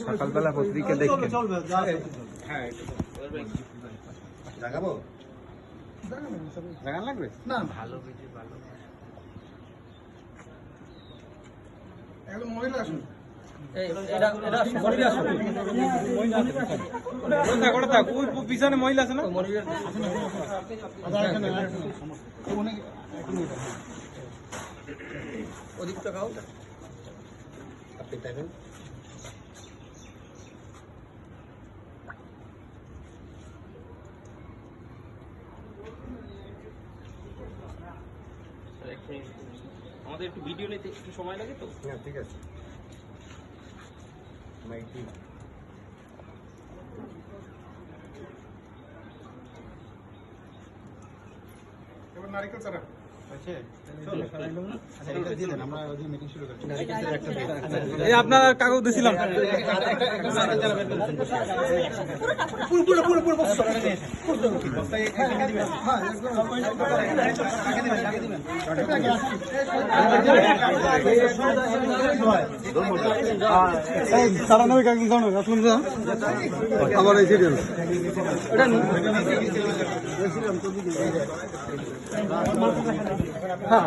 সকালবেলা পত্রিকা দেখতে জাগাবো? জাগান লাগবে? না। ভালো ভালো। একদম মহিলা আসুন। পিছনে মহিলা আছে না? আপনি দেখেন। আমাদের একটু ভিডিও নিতে একটু সময় লাগে তো? হ্যাঁ ঠিক আছে। माहिती नारिकल सर. আপনার কাগজ দিছিলাম তারা নয় কাগজ জানো আসুন আবার এই সিরিয়াল হ্যাঁ